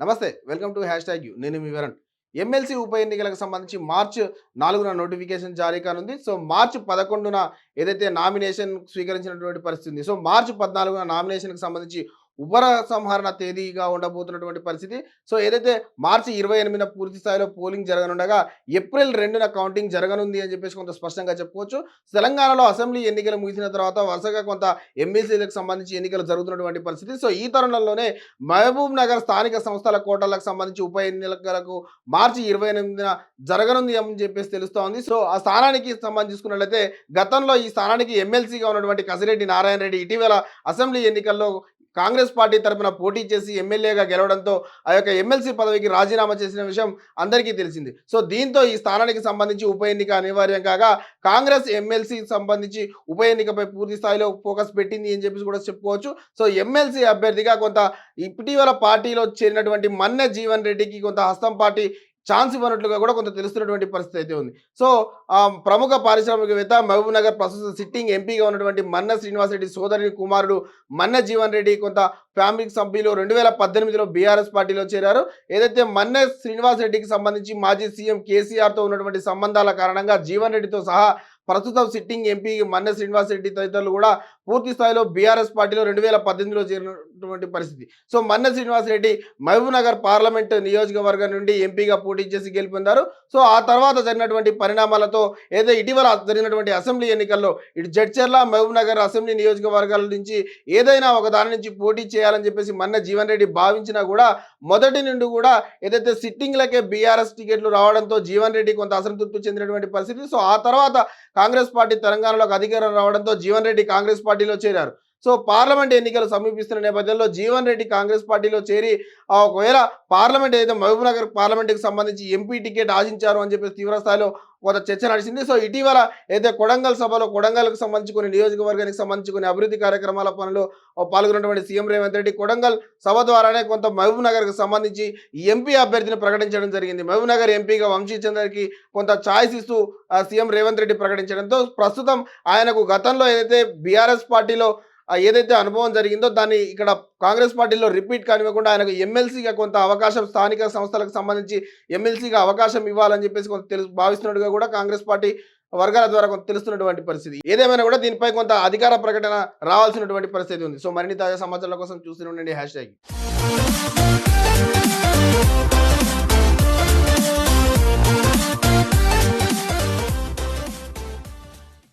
నమస్తే welcome to hash tag U. నేను మీ వివరణ్ ఎమ్మెల్సీ ఉప ఎన్నికలకు సంబంధించి మార్చ్ నాలుగున నోటిఫికేషన్ జారీ కానుంది. సో మార్చ్ పదకొండున ఏదైతే నామినేషన్ స్వీకరించినటువంటి పరిస్థితి ఉంది. సో మార్చ్ పద్నాలుగున నామినేషన్కి సంబంధించి ఉపర సంహరణ తేదీగా ఉండబోతున్నటువంటి పరిస్థితి. సో ఏదైతే మార్చి ఇరవై ఎనిమిదిన పూర్తి స్థాయిలో పోలింగ్ జరగనుండగా ఏప్రిల్ రెండున కౌంటింగ్ జరగనుంది అని చెప్పేసి కొంత స్పష్టంగా చెప్పుకోవచ్చు. తెలంగాణలో అసెంబ్లీ ఎన్నికలు ముగిసిన తర్వాత వరుసగా కొంత ఎమ్మెల్సీలకు సంబంధించి ఎన్నికలు జరుగుతున్నటువంటి పరిస్థితి. సో ఈ తరుణంలోనే మహబూబ్ నగర్ స్థానిక సంస్థల కోటలకు సంబంధించి ఉప ఎన్నికలకు మార్చి ఇరవై ఎనిమిదిన జరగనుంది అని చెప్పేసి తెలుస్తోంది. సో ఆ స్థానానికి సంబంధించుకున్నట్లయితే గతంలో ఈ స్థానానికి ఎమ్మెల్సీగా ఉన్నటువంటి కసిరెడ్డి నారాయణ రెడ్డి ఇటీవల అసెంబ్లీ ఎన్నికల్లో కాంగ్రెస్ పార్టీ తరపున పోటీ చేసి ఎమ్మెల్యేగా గెలవడంతో ఆ యొక్క ఎమ్మెల్సీ పదవికి రాజీనామా చేసిన విషయం అందరికీ తెలిసింది. సో దీంతో ఈ స్థానానికి సంబంధించి ఉప ఎన్నిక అనివార్యం కాగా కాంగ్రెస్ ఎమ్మెల్సీ సంబంధించి ఉప ఎన్నికపై పూర్తి స్థాయిలో ఫోకస్ పెట్టింది అని చెప్పేసి కూడా చెప్పుకోవచ్చు. సో ఎమ్మెల్సీ అభ్యర్థిగా కొంత ఇటీవల పార్టీలో చేరినటువంటి మన్నె జీవన్ రెడ్డికి కొంత హస్తం పార్టీ ఛాన్స్ ఇవ్వనట్లుగా కూడా కొంత తెలుస్తున్నటువంటి పరిస్థితి అయితే ఉంది. సో ప్రముఖ పారిశ్రామికవేత్త మహబూబ్ నగర్ ప్రస్తుత సిట్టింగ్ ఎంపీగా ఉన్నటువంటి మన్న శ్రీనివాసరెడ్డి సోదరుడి కుమారుడు మన్న జీవన్ రెడ్డి కొంత ఫ్యామిలీ సభ్యులు రెండు వేల పద్దెనిమిదిలో బీఆర్ఎస్ పార్టీలో చేరారు. ఏదైతే మన్నె శ్రీనివాస్ రెడ్డికి సంబంధించి మాజీ సీఎం కేసీఆర్తో ఉన్నటువంటి సంబంధాల కారణంగా జీవన్ రెడ్డితో సహా ప్రస్తుతం సిట్టింగ్ ఎంపీ మన్నె శ్రీనివాస్ రెడ్డి తదితరులు కూడా పూర్తి స్థాయిలో బీఆర్ఎస్ పార్టీలో రెండు వేల పద్దెనిమిదిలో చేరినటువంటి పరిస్థితి. So Manne Srinivas Reddy Mahbubnagar parliament నియోజకవర్గం నుండి ఎంపీగా పోటీ చేసి గెలుపొందారు. సో ఆ తర్వాత జరిగినటువంటి పరిణామాలతో ఏదో ఇటీవల జరిగినటువంటి అసెంబ్లీ ఎన్నికల్లో ఇటు జడ్చర్ల మహబూబ్ నగర్ అసెంబ్లీ నియోజకవర్గాల నుంచి ఏదైనా ఒక దాని నుంచి పోటీ చేయాలని చెప్పేసి మన్న జీవన్ రెడ్డి భావించినా కూడా మొదటి నుండి కూడా ఏదైతే సిట్టింగ్లకే బీఆర్ఎస్ టికెట్లు రావడంతో జీవన్ రెడ్డి కొంత అసంతృప్తి చెందినటువంటి పరిస్థితి. సో ఆ తర్వాత కాంగ్రెస్ పార్టీ తెలంగాణలోకి అధికారం రావడంతో జీవన్ రెడ్డి కాంగ్రెస్ పార్టీ పార్టీలో చేరారు. సో పార్లమెంట్ ఎన్నికలు సమీపిస్తున్న నేపథ్యంలో జీవన్ రెడ్డి కాంగ్రెస్ పార్టీలో చేరి ఒకవేళ పార్లమెంట్ ఏదైతే మహబూబ్ నగర్ పార్లమెంట్కి సంబంధించి ఎంపీ టికెట్ ఆశించారు అని చెప్పేసి తీవ్రస్థాయిలో కొంత చర్చ నడిచింది. సో ఇటీవల అయితే కొడంగల్ సభలో కొడంగల్కి సంబంధించి కొన్ని నియోజకవర్గానికి సంబంధించి కొన్ని అభివృద్ధి కార్యక్రమాల పనులు పాల్గొన్నటువంటి సీఎం రేవంత్ రెడ్డి కొడంగల్ సభ ద్వారానే కొంత మహబూబ్ నగర్కి సంబంధించి ఎంపీ అభ్యర్థిని ప్రకటించడం జరిగింది. మహబూబ్ నగర్ ఎంపీగా వంశీ కొంత ఛాయిస్ ఇస్తూ సీఎం రేవంత్ రెడ్డి ప్రకటించడంతో ప్రస్తుతం ఆయనకు గతంలో ఏదైతే బీఆర్ఎస్ పార్టీలో ఏదైతే అనుభవం జరిగిందో దాన్ని ఇక్కడ కాంగ్రెస్ పార్టీలో రిపీట్ కానివ్వకుండా ఆయనకు ఎమ్మెల్సీగా కొంత అవకాశం స్థానిక సంస్థలకు సంబంధించి ఎమ్మెల్సీగా అవకాశం ఇవ్వాలని చెప్పేసి కొంత తెలుసు భావిస్తున్నట్టుగా కూడా కాంగ్రెస్ పార్టీ వర్గాల ద్వారా కొంత తెలుస్తున్నటువంటి పరిస్థితి. ఏదేమైనా కూడా దీనిపై కొంత అధికార ప్రకటన రావాల్సినటువంటి పరిస్థితి ఉంది. సో మరిన్ని తాజా సమాచారాల కోసం చూస్తూనే ఉండండి. Hash tag.